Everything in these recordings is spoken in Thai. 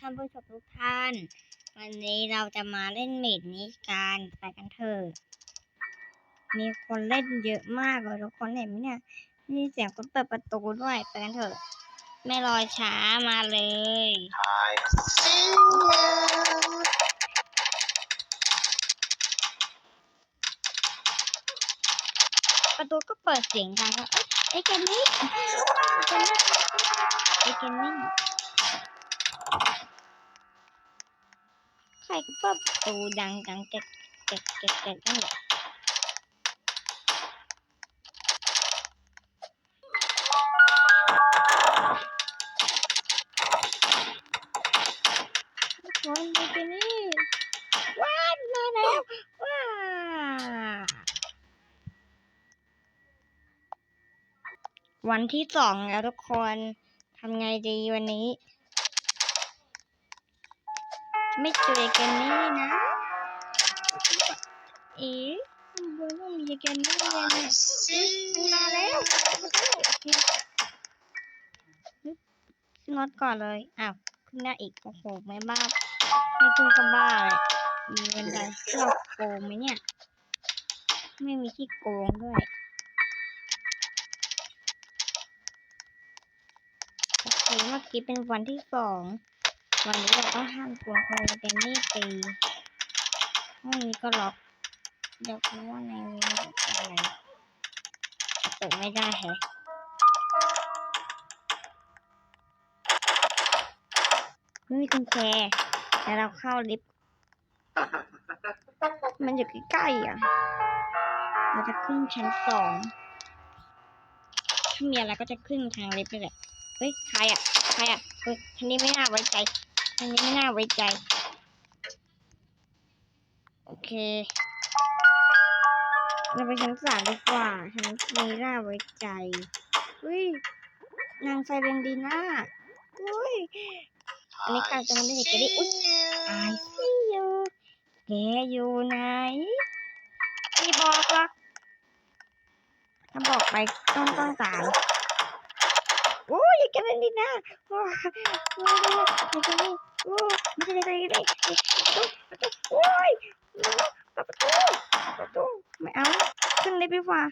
ท่านผู้ชมทุกท่าน วันนี้เราจะมาเล่นเมดนี้กันไปกันเถอะมีคนเล่นเยอะมากเลยทุกคนเห็นไหมเนี่ยมีเสียงคนเปิดประตูด้วยไปกันเถอะ ไม่รอช้ามาเลยประตูก็เปิดเสียงดังแล้วเอ้ยไอ้แกนนี่ไอ้แกนนี่ ใครก็เปิดประตูดังดังเก๊กเก๊กเก๊กเก๊กนั่นแหละโอ้ยไอ้แกนนี่ว้ามาแล้วว้าววันที่สองแล้วทุกคนทำไงดีวันนี้ ไม่เจอกันนี่นะ เอ๊ะบนต้องมีกันนี่เลยนะ I see มันมาแล้วขึ้นรถก่อนเลย อ้าว ขึ้นได้อีก โอ้โห ไม่บ้าไม่ขึ้นก็บ้าเลยมีบันไดเราโกงไหมเนี่ย ไม่มีที่โกงด้วยโอเคเมื่อกี้เป็นวันที่สอง วันนี้เราต้องห้ามกลัวนคนเดนนี่ตีห้องนี้ก็ล็อกเดี๋ยวคุณว่าในนี้อะไรเปิดไม่ได้แฮะไม่มีกุญแจแต่เราเข้าลิฟต์มันอยู่ใกล้ๆอะ เราจะขึ้นชั้นสอง ถ้ามีอะไรก็จะขึ้นทางลิฟต์นี่แหละ เฮ้ย ใครอะ ใครอะเฮ้ยทันนี้ไม่น่าไว้ใจ ทันนี้ไม่น่าไว้ใจ โอเค เราไปชั้นสามดีกว่าชั้นนี้น่าไว้ใจเฮ้ยนางไซเรนดีน่าเฮ้ยอันนี้กลายเป็นเด็กจะได้อุ๊ยไอซียูแกอยู่ไหนไม่บอกหรอกถ้าบอกไปต้องต้องตายโอ้ยแกเล่นดีนะโอ้ยโอ้ยอย่าแกเล่น โอ้ยไม่ใช่อะไรเลยประตูประตูโอ้ยประตูประตูไม่เอาขึ้นเลยดีกว่า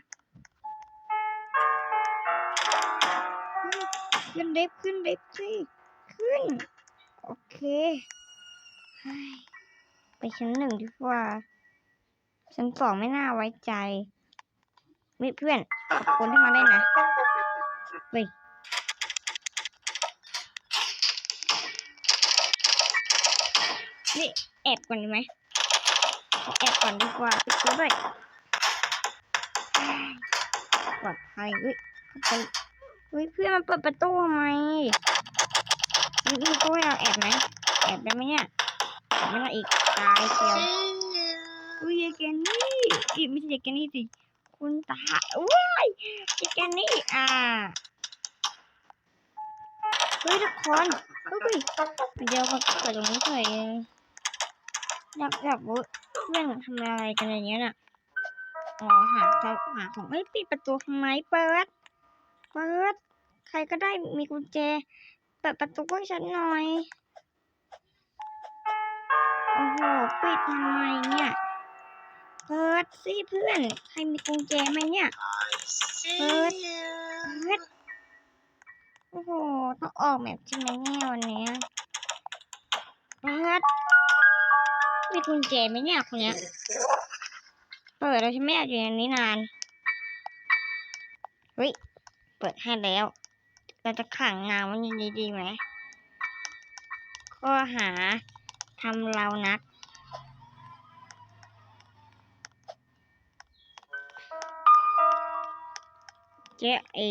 ขึ้นเด็บขึ้นเด็บสิขึ้น โอเคไปชั้นหนึ่งดีกว่า ชั้นสองไม่น่าไว้ใจมิเพื่อนขอบคุณที่มาเล่นนะเฮ้ย นี่แอบก่อนดีไหมแอบก่อนดีกว่าปิดตัวด้วยเฮ้ยปลอดภัยเฮ้ยเฮ้ยเพื่อนมันเปิดประตูทำไมนี่นี่ก็ให้เราแอบไหมแอบได้ไหมเนี่ยแอบไม่ได้อีกตายเชียวอุ้ยยายแกนี่อีไม่ใช่ยายแกนี่สิคุณตาว้ายยายแกนี่อ่าเฮ้ยทุกคนเฮ้ยเดี๋ยวมาเกิดตรงนี้เฉยเลย อยากอยากรู้เพื่อนทำอะไรกันอย่างเงี้ยน่ะอ๋อหาเขาหาของเฮ้ยปิดประตูทำไมเปิด เปิด ใครก็ได้มีกุญแจ เปิดประตูให้ฉันหน่อย โอ้โห ปิดทำไมเนี่ย เปิดสิเพื่อน ใครมีกุญแจไหมเนี่ย I see Good. you. เปิด โอ้โห ต้องออกแบบใช่ไหมเนี่ยวันเนี้ มีกุญแจไหมเนี่ยคนเนี้ย เปิดแล้วใช่ไหมอยากอยู่ในนี้นานเฮ้ยเปิดให้แล้ว เราจะขังนางไว้ในนี้ดีไหมข้อหาทำเรานัก เจ๊เอ๋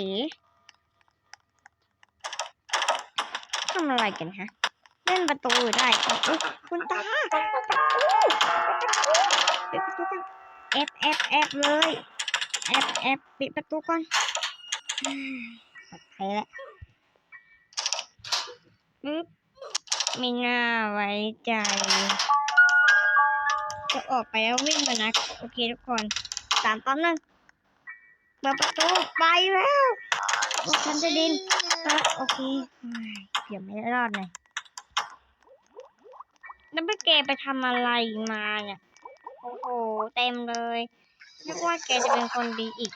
ทำอะไรกันฮะ เล่นประตูได้ คุณตา แอบแอบแอบเลยแอบแอบปิดประตูก่อนปลอดภัยแล้วปึ๊บไม่น่าไว้ใจ จะออกไปแล้ววิ่งมานะ โอเคทุกคนสามตอนนึ่งเปิดประตูไปแล้วฉันจะดินโอเคเดี๋ยวไม่รอดเลยแล้วไปแกไปทำอะไรมาเนี่ย อ้โห เต็มเลยนึกว่าแกจะเป็นคนดีอีก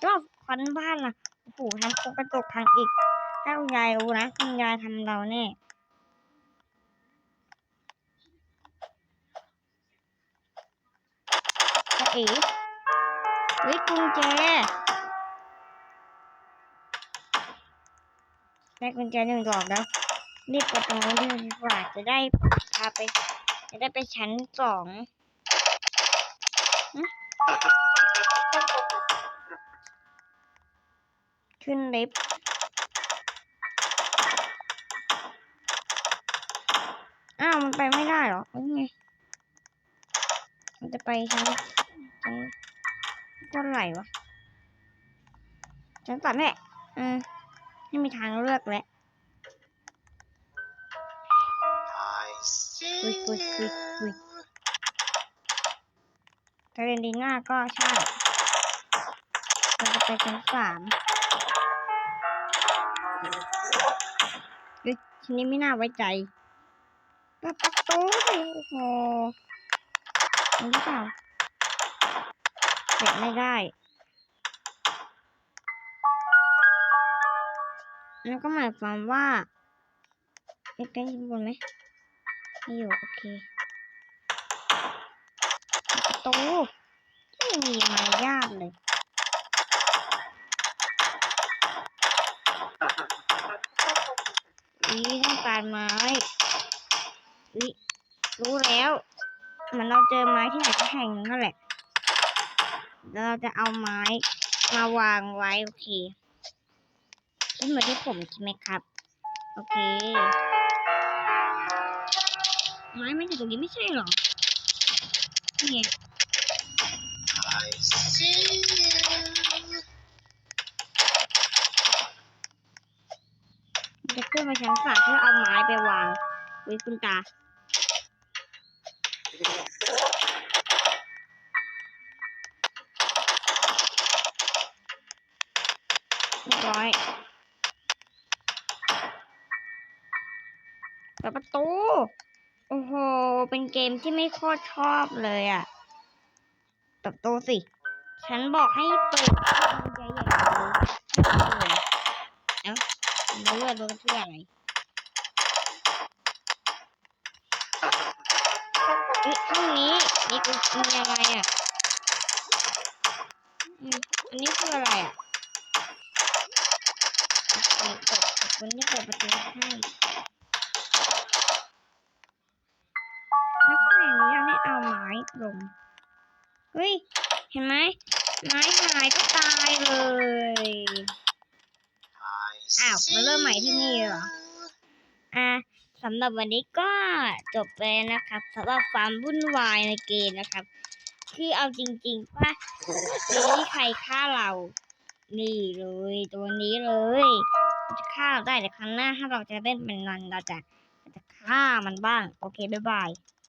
แล้วควันบ้านล่ะโอ้โหทำโครงกระจกพังอีก ถ้าคุณยายรู้นะคุณยายทำเราแน่จะเอ๋เฮ้ยกุญแจได้กุญแจหนึ่งดอกแล้วรีบไปตรงนู้นดีกว่าจะได้พาไป จะได้ไปชั้นสอง ขึ้นลิฟต์อ้าว มันไปไม่ได้เหรอเอ้ยไง มันจะไปชั้นชั้นเท่าไหร่วะชั้นสามแม่อืมไม่มีทางเลือกแล้ว I see Ui, ui, ui, ui. you. ทาเรนดีน่าก็ใช่เราจะไปชั้นสามเฮ้ยทีนี้ไม่น่าไว้ใจปิดประตูสิโอ้โหมันหรือเปล่าเปิดไม่ได้นั่นก็หมายความว่าเอ๊ะกันอยู่บนไหมไม่อยู่ โอเค ตู ไม่มีมารยาทเลยอีต้องการไม้อีรู้แล้ว มันเราเจอไม้ที่ไหนก็แห่งนั่นแหละ แล้วเราจะเอาไม้มาวางไว้โอเคคิดเหมือนที่ผมคิดไหมครับ โอเค ไม้ไม่อยู่ตรงนี้ไม่ใช่หรอ เนี่ไง I see you. จะขึ้นไปชั้นสามเพื่อเอาไม้ไปวางวิคุณตา ร้อยเปิดประตู โอ้โห เป็นเกมที่ไม่โคตรชอบเลยอะ เปิดประตูสิ ฉันบอกให้เปิดใจใหญ่เลยเอ้าแล้วเลือดโดนเพื่ออะไรเฮ้ยห้องนี้นี่คือมันอะไรอะอืมอันนี้คืออะไรอะเคเปิดขอบคุณที่เปิดประตูให้แล้วก็อย่างนี้เราได้เอาไม้ลง เฮ้ย เห็นไหมไม้หายก็ตายเลย I อ้าวมาเริ่มใหม่ที่นี่เหรอ you. อะสำหรับวันนี้ก็จบไปแล้วนะครับสำหรับความวุ่นวายในเกมนะครับ คือเอาจริงๆว่านี่ใครฆ่าเรา นี่เลยตัวนี้เลยมันจะฆ่าเราได้แต่ครั้งหน้าถ้าเราจะเล่นเป็นนันเราจะเราจะฆ่ามันบ้าง โอเค บ๊ายบาย